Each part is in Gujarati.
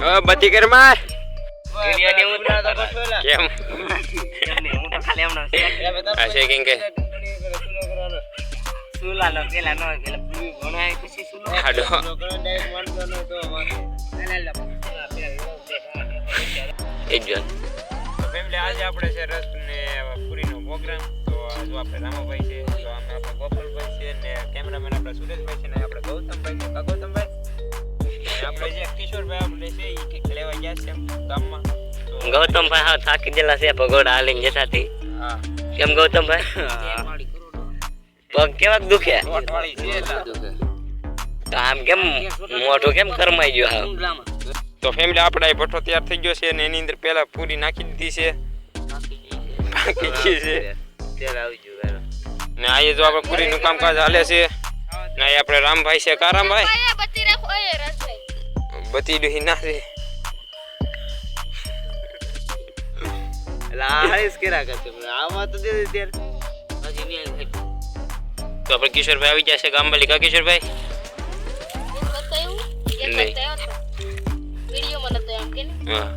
બધી કર માર. કેમ? પછી સુલો આજે આપણે છે રસ ને પૂરીનો પ્રોગ્રામ. તો આજુ આપણે રામાભાઈ છે, તો અમે આપણે ગોપાલભાઈ છે ને કેમેરામેન આપણે સુરેશભાઈ છે ને આપણે આપણે જે કિશોરભાઈ આપણે છે એ કંઈક લેવા ગયા છે ગામમાં. ગૌતમભાઈ હા થાકી ગયેલા છે ભગોડા હાલીને જતા થી કેમ ગૌતમભાઈ? પગ કેવા દુખે? તો આમ કેમ મોઢું કેમ કરમાઈ ગયું હા તો ફેમિલી આપણે આ ભઠ્ઠો તૈયાર થઈ ગયો છે અને એની અંદર પહેલા પૂરી નાખી દીધી છે. બાકી છે. ને આ જો આપણે પૂરીનું કામકાજ હાલે છે. ને આપણે રામભાઈ છે. કા રામભાઈ આયા બત્તી રાખો એ રસભાઈ બધી ડોહી ના છે તો આપણે કિશોરભાઈ આવી ગયા ગામમાં ગામવાલી કા કિશોરભાઈ નહીં. બતાયો તો વીડિયો મને તો એમ કે ને હા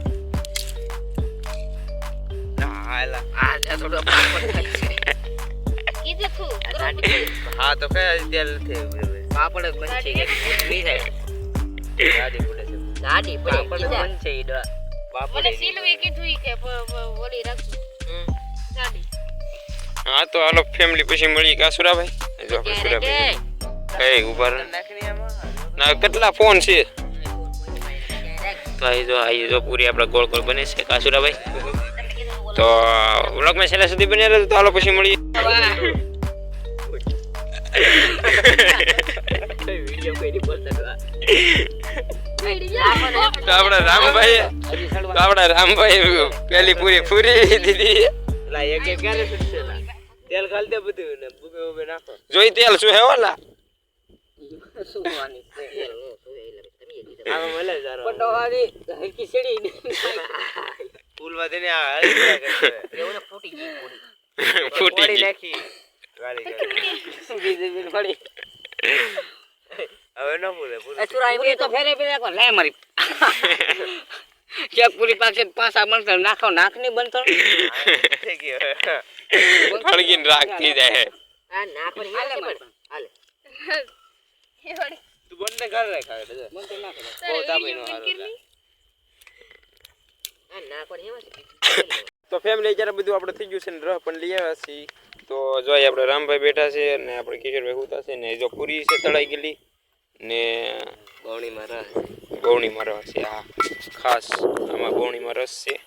કીધું તું હા તો કયા પાપડ બની નહીં છે ગાડી પડે પાપડ બનશે ઈ ડો મને સિલવી કીધું ઈ કે ઓલી રાખજો ગાડી હા તો હાલો ફેમિલી પછી મળીએ કા સુરાભાઈ જો આપણે સુરાભાઈ કઈ ઊભા રહો ના કેટલા ફોન છે તો અહીં જો અહીં જો પૂરી આપણે ગોળ ગોળ બને છે કાસુરાભાઈ તો વ્લોગમાં છેલ્લા સુધી બની રહેજો તો હાલો પછી મળીએ વિડિયો કોઈ નહીં બોલતા તો આપણે રામભાઈ તો આપણે રામભાઈ પેલી પૂરી પૂરી દીધી લા એક એક ક્યારે સુટશે લા તેલ ખાલી દે બધું ને બુબે નાખો જોઈ શું ફૂટી નાખી હવે ન પૂરે પૂરી તો ફેરે ફેરે કો લે મારી. કે પૂરી પાસે પાસા બનતો નાખો નાખની બનતો થઈ ગયો ફળગીને રાખતી જાય. આ નાખ પર હાલે હાલે. એ વળી. તું બંને ઘર રાખ આવે તો બંને નાખ. તારે બહુ દાબી વીડિયો નો બંધ કરી આ નાખ પર એમાં તો ફેમિલી જ્યારે બધું આપણે થઈ ગયું છે ને રહ પણ લઈ આવ્યા છીએ. તો જોઈએ આપણે રામભાઈ બેઠા છે અને આપણે કિશોરભાઈ હુતા છે ને જો પૂરી છે તળાઈ ગયેલી. ને ગૌણીમાં રસ. ગૌણીમાં રસ છે હા. ખાસ આમાં ગૌણીમાં રસ છે.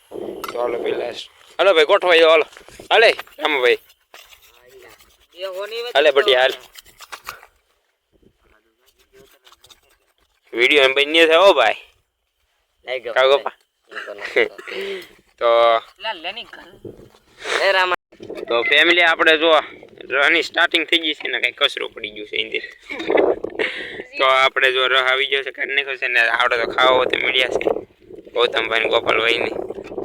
તો હાલો પહેલા હાલો ભાઈ ગોઠવાઈ જાઓ હાલો હાલે રામભાઈ એ હાલે બટી હાલ. વીડિયો એમ બની છે ઓ ભાઈ. લઈ ગોપા તો તો ફેમિલી આપણે જો રની સ્ટાર્ટિંગ થઈ ગઈ છે ને કઈ કચરો પડી ગયું છે એની તો આપણે જો રહ આવી ગયો છે કાઢી નાખ્યો છે ને આપણે તો ખાવો તો મળ્યા છે. ગૌતમભાઈ ગોપાલભાઈ ને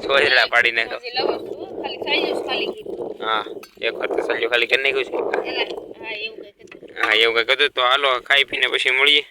સોજડા પાડી નાખો. હા એક વાર તો સલ્યું ખાલી કરી નાખ્યું છે. હા એવું કઈ કીધું તો હાલો ખાઈ પીને પછી મળીએ.